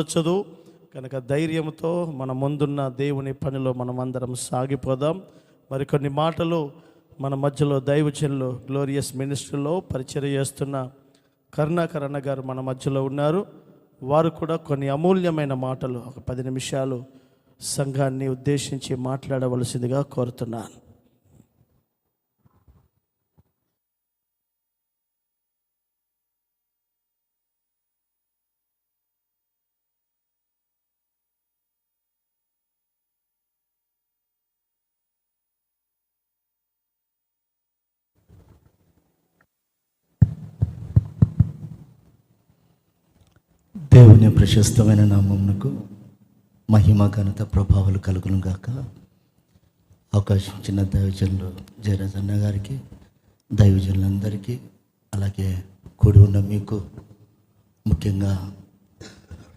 వచ్చదు కనుక ధైర్యంతో మన ముందున్న దేవుని పనిలో మనం అందరం సాగిపోదాం. మరికొన్ని మాటలు మన మధ్యలో దైవచనులు గ్లోరియస్ మినిస్ట్రీలో పరిచయం చేస్తున్న కరుణాకర్ అన్న గారు మన మధ్యలో ఉన్నారు. వారు కూడా కొన్ని అమూల్యమైన మాటలు ఒక పది నిమిషాలు సంఘాన్ని ఉద్దేశించి మాట్లాడవలసిందిగా కోరుతున్నాను. దేవుని ప్రశస్తమైన నామమునకు మహిమ ఘనత ప్రభావాలు కలుగును గాక. అవకాశం ఇచ్చిన దైవజనులు జయరాజన్న గారికి దైవజనులందరికీ అలాగే కూడి ఉన్న మీకు ముఖ్యంగా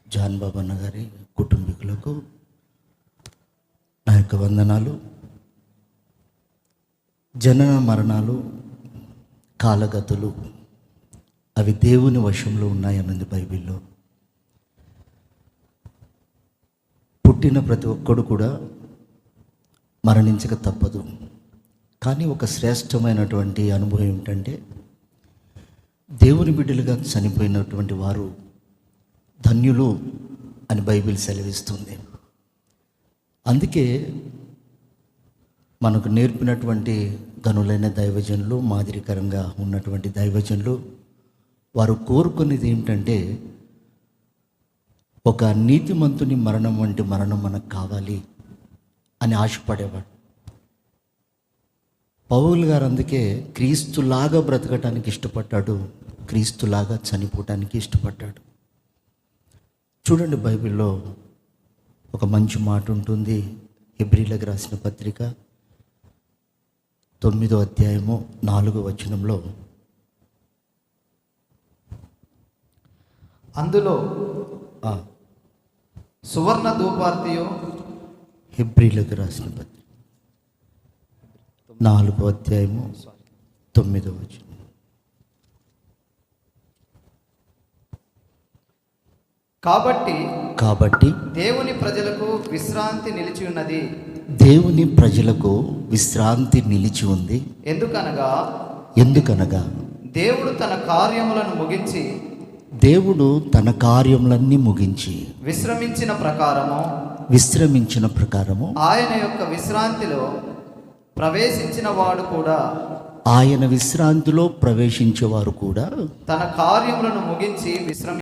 జాన్ బాబు అన్న గారి కుటుంబీకులకు నా యొక్క వందనాలు. జనన మరణాలు కాలగతులు అవి దేవుని వశంలో ఉన్నాయన్నది బైబిల్లో పుట్టిన ప్రతి ఒక్కడు కూడా మరణించక తప్పదు. కానీ ఒక శ్రేష్టమైనటువంటి అనుభవం ఏమిటంటే దేవుని బిడ్డలుగా చనిపోయినటువంటి వారు ధన్యులు అని బైబిల్ సెలవిస్తుంది. అందుకే మనకు నేర్పినటువంటి గనులైన దైవజనులు మాదిరికరంగా ఉన్నటువంటి దైవజనులు వారు కోరుకునేది ఏమిటంటే ఒక నీతిమంతుని మరణం వంటి మరణం మనకు కావాలి అని ఆశపడేవాడు. పౌలు గారు అందుకే క్రీస్తులాగా బ్రతకటానికి ఇష్టపడ్డాడు క్రీస్తులాగా చనిపోవటానికి ఇష్టపడ్డాడు. చూడండి బైబిల్లో ఒక మంచి మాట ఉంటుంది. ఎబ్రిలకు రాసిన పత్రిక తొమ్మిదో అధ్యాయము నాలుగో వచనంలో అందులో సువర్ణ ధూపార్తియు హెబ్రిలకు రాసిన పత్రిక. నాలుగో అధ్యాయము తొమ్మిదో వచనం. కాబట్టి కాబట్టి దేవుని ప్రజలకు విశ్రాంతి నిలిచి ఉన్నది. దేవుని ప్రజలకు విశ్రాంతి నిలిచి ఉంది. ఎందుకనగా ఎందుకనగా దేవుడు తన కార్యములను ముగించి దేవుడు తన కార్యములన్నీ ముగించి విశ్రమించిన ప్రకారము విశ్రమించిన ప్రకారము ఆయన యొక్క విశ్రాంతిలో ప్రవేశించిన వాడు కూడా ఆయన విశ్రాంతిలో ప్రవేశించేవారు కూడా తన కార్యములను ముగించి విశ్రమి